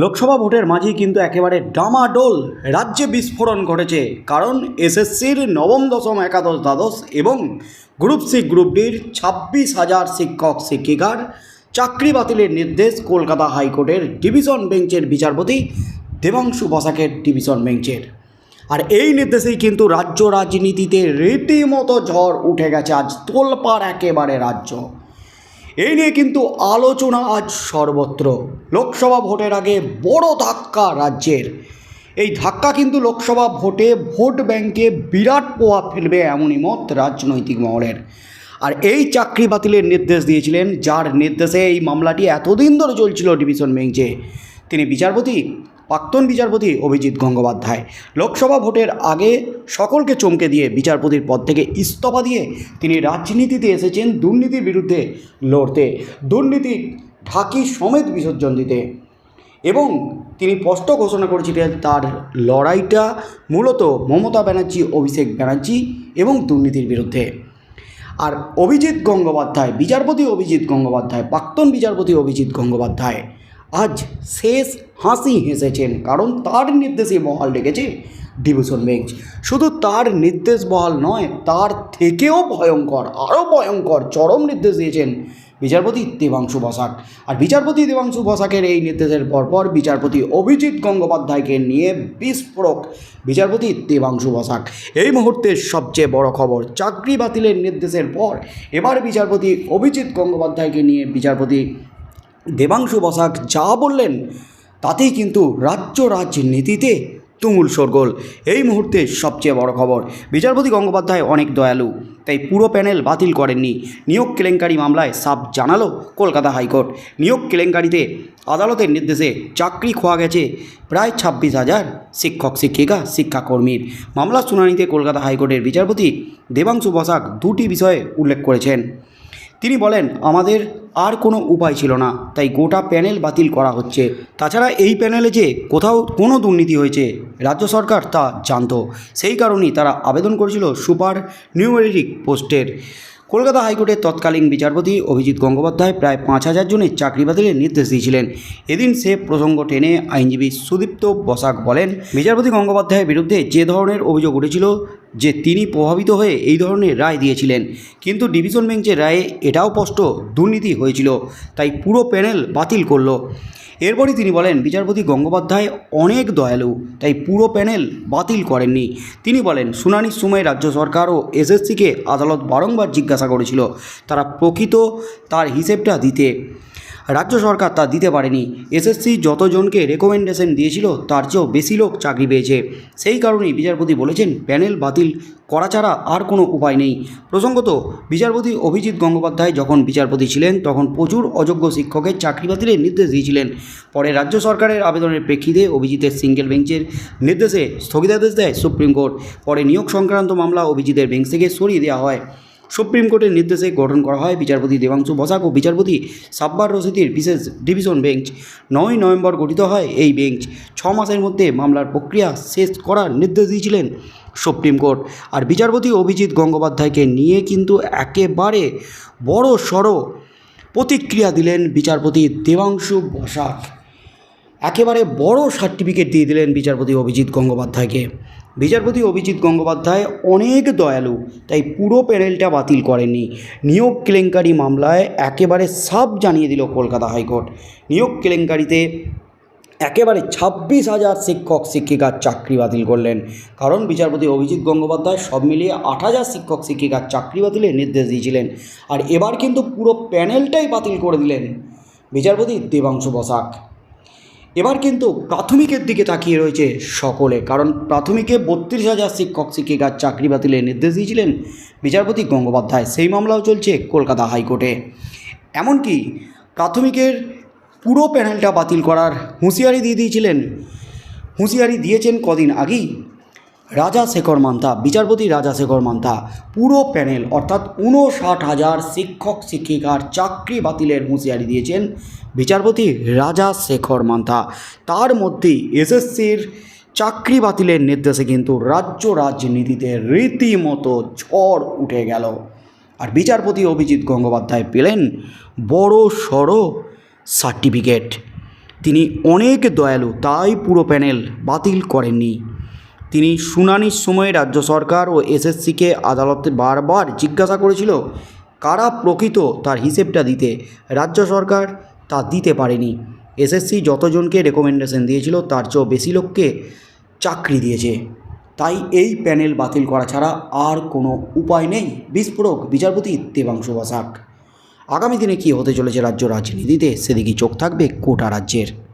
লোকসভা ভোটের মাঝেই কিন্তু একেবারে ডামাডোল রাজ্যে বিস্ফোরণ ঘটেছে, কারণ এসএসসির নবম দশম একাদশ দ্বাদশ এবং গ্রুপ সি, গ্রুপ ডির ছাব্বিশ হাজার শিক্ষক, শিক্ষিকার চাকরি বাতিলের নির্দেশ কলকাতা হাইকোর্টের ডিভিশন বেঞ্চের বিচারপতি দেবাংশু বসাকের ডিভিশন বেঞ্চের। আর এই নির্দেশেই কিন্তু রাজ্য রাজনীতিতে রীতিমতো ঝড় উঠে গেছে, আজ তোলপাড় একেবারে রাজ্য। এই নিয়ে কিন্তু আলোচনা আজ সর্বত্র। লোকসভা ভোটের আগে বড় ধাক্কা রাজ্যের। এই ধাক্কা কিন্তু লোকসভা ভোটে ভোট ব্যাংকে বিরাট প্রভাব ফেলবে এমনই মত রাজনৈতিক মহলের। আর এই চাকরি বাতিলের নির্দেশ দিয়েছিলেন, যার নির্দেশে এই মামলাটি এতদিন ধরে চলছিল ডিভিশন বেঞ্চে। তিনি বিচারপতি, প্রাক্তন বিচারপতি অভিজিৎ গঙ্গোপাধ্যায়। লোকসভা ভোটের আগে সকলকে চমকে দিয়ে বিচারপতির পদ থেকে ইস্তফা দিয়ে তিনি রাজনীতিতে এসেছেন দুর্নীতির বিরুদ্ধে লড়তে। দুর্নীতি ঢাকি সমেত বিসর্জন দিতে। এবং তিনি স্পষ্ট ঘোষণা করেছিলেন তার লড়াইটা মূলত মমতা ব্যানার্জি, অভিষেক ব্যানার্জি এবং দুর্নীতির বিরুদ্ধে। আর অভিজিৎ গঙ্গোপাধ্যায়, বিচারপতি অভিজিৎ গঙ্গোপাধ্যায়, প্রাক্তন বিচারপতি অভিজিৎ গঙ্গোপাধ্যায় আজ শেষ হাসি হেসেছেন, কারণ তার নির্দেশে বহাল ডেকেছে ডিভিশন বেঞ্চ। শুধু তার নির্দেশ বহাল নয়, তার থেকেও ভয়ঙ্কর, আরও ভয়ঙ্কর চরম নির্দেশ দিয়েছেন বিচারপতি দেবাংশু বসাক। আর বিচারপতি দেবাংশু বসাকের এই নির্দেশের পরপর বিচারপতি অভিজিৎ গঙ্গোপাধ্যায়কে নিয়ে বিস্ফোরক বিচারপতি দেবাংশু বসাক। এই মুহূর্তের সবচেয়ে বড় খবর, চাকরি বাতিলের নির্দেশের পর এবার বিচারপতি অভিজিৎ গঙ্গোপাধ্যায়কে নিয়ে বিচারপতি দেবাংশু বসাক যা বললেন, তাতেই কিন্তু রাজ্য রাজনীতিতে তুমুল শোরগোল। এই মুহূর্তে সবচেয়ে বড় খবর, বিচারপতি গঙ্গোপাধ্যায় অনেক দয়ালু, তাই পুরো প্যানেল বাতিল করেননি। নিয়োগ কেলেঙ্কারি মামলায় সাব জানালো কলকাতা হাইকোর্ট। নিয়োগ কেলেঙ্কারিতে আদালতের নির্দেশে চাকরি খোয়া গেছে প্রায় ছাব্বিশ হাজার শিক্ষক, শিক্ষিকা, শিক্ষাকর্মীর। মামলার শুনানিতে কলকাতা হাইকোর্টের বিচারপতি দেবাংশু বসাক দুটি বিষয়ে উল্লেখ করেছেন। তিনি বলেন, আমাদের আর কোনো উপায় ছিল না, তাই গোটা প্যানেল বাতিল করা হচ্ছে। তাছাড়া এই প্যানেলে যে কোথাও কোনো দুর্নীতি হয়েছে, রাজ্য সরকার তা জানতো। সেই কারণেই তারা আবেদন করেছিল সুপার নিউমেরিক পোস্টের। কলকাতা হাইকোর্টের তৎকালীন বিচারপতি অভিজিৎ গঙ্গোপাধ্যায় প্রায় পাঁচ হাজার জনের চাকরি বাতিলের নির্দেশ দিয়েছিলেন। এদিন সে প্রসঙ্গ টেনে আইনজীবী সুদীপ্ত বসাক বলেন, বিচারপতি গঙ্গোপাধ্যায়ের বিরুদ্ধে যে ধরনের অভিযোগ উঠেছিল যে তিনি প্রভাবিত হয়ে এই ধরনের রায় দিয়েছিলেন। কিন্তু ডিভিশন বেঞ্চের রায়ে এটাও স্পষ্ট, দুর্নীতি হয়েছিল, তাই পুরো প্যানেল বাতিল করল। এরপরই তিনি বলেন, বিচারপতি গঙ্গোপাধ্যায় অনেক দয়ালু, তাই পুরো প্যানেল বাতিল করেননি। তিনি বলেন শুনানির সময় রাজ্য সরকার ও এসএসসিকে আদালত বারংবার জিজ্ঞাসা করেছিল, তারা প্রকৃত তার হিসেবটা দিতে। রাজ্য সরকার তা দিতে পারেনি। এসএসসি যতজনকে রেকমেন্ডেশন দিয়েছিল, তার চেয়েও বেশি লোক চাকরি পেয়েছে। সেই কারণেই বিচারপতি বলেছেন, প্যানেল বাতিল করা ছাড়া আর কোনো উপায় নেই। প্রসঙ্গত, বিচারপতি অভিজিৎ গঙ্গোপাধ্যায় যখন বিচারপতি ছিলেন, তখন প্রচুর অযোগ্য শিক্ষকের চাকরি বাতিলের নির্দেশ দিয়েছিলেন। পরে রাজ্য সরকারের আবেদনের প্রেক্ষিতে অভিজিতের সিঙ্গেল বেঞ্চের নির্দেশে স্থগিতাদেশ দেয় সুপ্রিম কোর্ট। পরে নিয়োগ সংক্রান্ত মামলা অভিজিতের বেঞ্চ থেকে সরিয়ে দেওয়া হয়। সুপ্রিম কোর্টের নির্দেশে গঠন করা হয় বিচারপতি দেবাংশু বসাক ও বিচারপতি সাব্বার রশিদির বিশেষ ডিভিশন বেঞ্চ নয় নভেম্বর গঠিত হয়। এই বেঞ্চ ছ মাসের মধ্যে মামলার প্রক্রিয়া শেষ করার নির্দেশ দিয়েছিলেন সুপ্রিম কোর্ট। আর বিচারপতি অভিজিৎ গঙ্গোপাধ্যায়কে নিয়ে কিন্তু একেবারে বড় সড়ো প্রতিক্রিয়া দিলেন বিচারপতি দেবাংশু বসাক একেবারে বড় সার্টিফিকেট দিয়ে দিলেন বিচারপতি অভিজিৎ গঙ্গোপাধ্যায়কে। বিচারপতি অভিজিৎ গঙ্গোপাধ্যায় অনেক দয়ালু, তাই পুরো প্যানেলটা বাতিল করেননি। নিয়োগ কেলেঙ্কারি মামলায় একেবারে সাব জানিয়ে দিল কলকাতা হাইকোর্ট। নিয়োগ কেলেঙ্কারিতে একেবারে ছাব্বিশ হাজার শিক্ষক, শিক্ষিকার চাকরি বাতিল করলেন। কারণ বিচারপতি অভিজিৎ গঙ্গোপাধ্যায় সব মিলিয়ে আট হাজার শিক্ষক, শিক্ষিকার চাকরি বাতিলের নির্দেশ দিয়েছিলেন। আর এবার কিন্তু পুরো প্যানেলটাই বাতিল করে দিলেন বিচারপতি দেবাংশু বসাক। এবার কিন্তু প্রাথমিকের দিকে তাকিয়ে রয়েছে সকলে, কারণ প্রাথমিকে বত্রিশ হাজার শিক্ষক, শিক্ষিকার চাকরি বাতিলের নির্দেশ দিয়েছিলেন বিচারপতি গঙ্গোপাধ্যায়। সেই মামলাও চলছে কলকাতা হাইকোর্টে। এমনকি প্রাথমিকের পুরো প্যানেলটা বাতিল করার হুঁশিয়ারি দিয়ে দিয়েছিলেন, হুঁশিয়ারি দিয়েছেন কদিন আগেই রাজা শেখর মান্তা, বিচারপতি রাজা শেখর মান্তা, পুরো প্যানেল অর্থাৎ উনষাট হাজার শিক্ষক, শিক্ষিকার চাকরি বাতিলের হুঁশিয়ারি দিয়েছেন বিচারপতি রাজা শেখর মান্তা। তার মধ্যেই এসএসসির চাকরি বাতিলের নির্দেশে কিন্তু রাজ্য রাজনীতিতে রীতিমতো ঝড় উঠে গেল। আর বিচারপতি অভিজিৎ গঙ্গোপাধ্যায় পেলেন বড় সড়ো সার্টিফিকেট। তিনি অনেক দয়ালু, তাই পুরো প্যানেল বাতিল করেননি। তিনি শুনানির সময় রাজ্য সরকার ও এসএসসিকে আদালতে বারবার জিজ্ঞাসা করেছিল, কারা প্রকৃত তার হিসেবটা দিতে? রাজ্য সরকার তা দিতে পারেনি। এসএসসি যতজনকে রেকমেন্ডেশন দিয়েছিল, তার চেয়েও বেশি লোককে চাকরি দিয়েছে। তাই এই প্যানেল বাতিল করা ছাড়া আর কোনো উপায় নেই। বিস্ফোরক বিচারপতি দেবাংশু বসাক। আগামী দিনে কী হতে চলেছে রাজ্য রাজনীতিতে? সেদিকে চোখ থাকবে কোটা রাজ্যের।